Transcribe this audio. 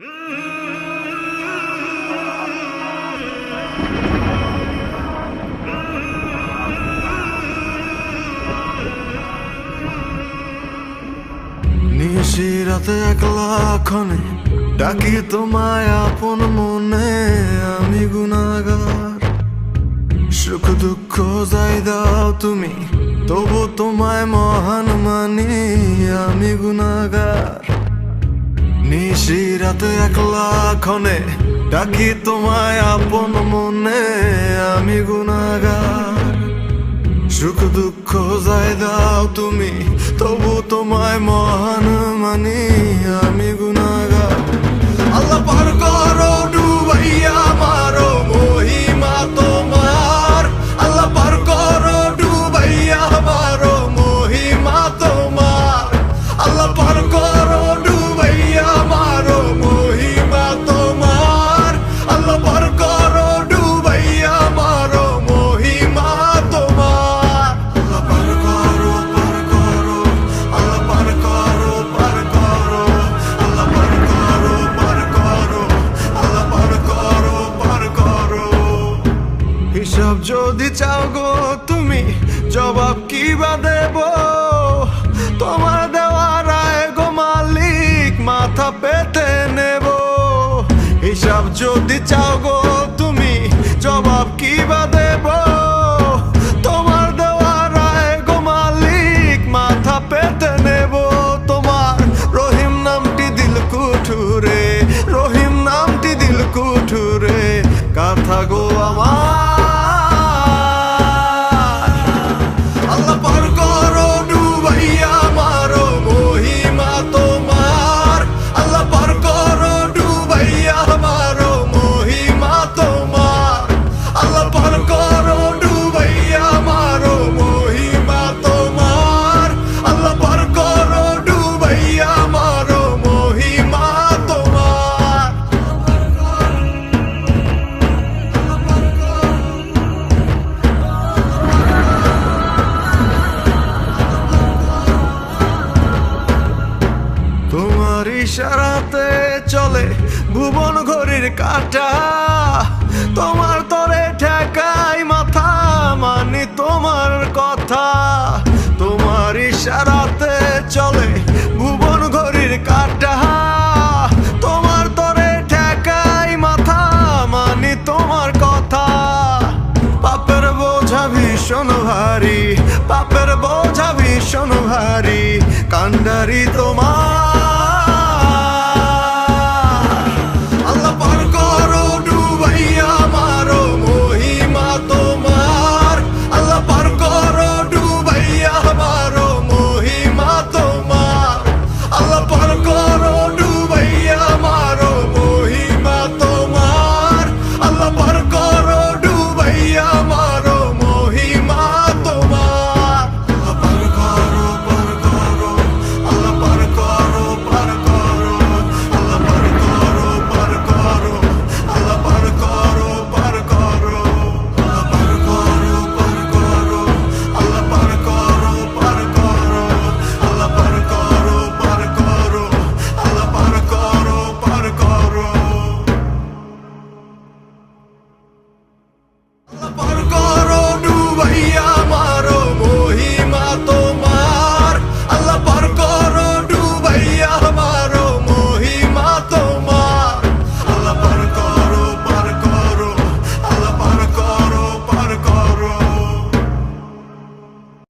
নিশিরাতে একলা ক্ষণে ডাকি তোমায় আপন মনে, আমি গুনাগার সুখ দুঃখ যাই দাও তুমি, তবু তোমায় মহান মানি, আমি গুনাগার নিশিরাতে একলা ক্ষণে ডাকি তোমায় আপন মনে, আমি গুনাগার সুখ দুঃখ যায় দাও তুমি, তবু তোমায় মহান মানি, আমি গুনাগার আল্লাহ পার যদি চাও গো তুমি, জবাব কি বা দেব? তোমার দেওয়া রায় গো মালিক, মাথা পেতে নেব। হিসাব যদি চাও গো তোমার ইশারাতে চলে ভুবন ঘড়ির কাটা। তোমার তরে ঠেকাই মাথা, মানি তোমার কথা। তোমার ইশারাতে চলে ভুবন ঘড়ির কাটা। তোমার তরে ঠেকাই মাথা, মানি তোমার কথা। পাপের বোঝা ভীষণ ভারী, পাপের বোঝা ভীষণ ভারী। কান্ডারি তোমার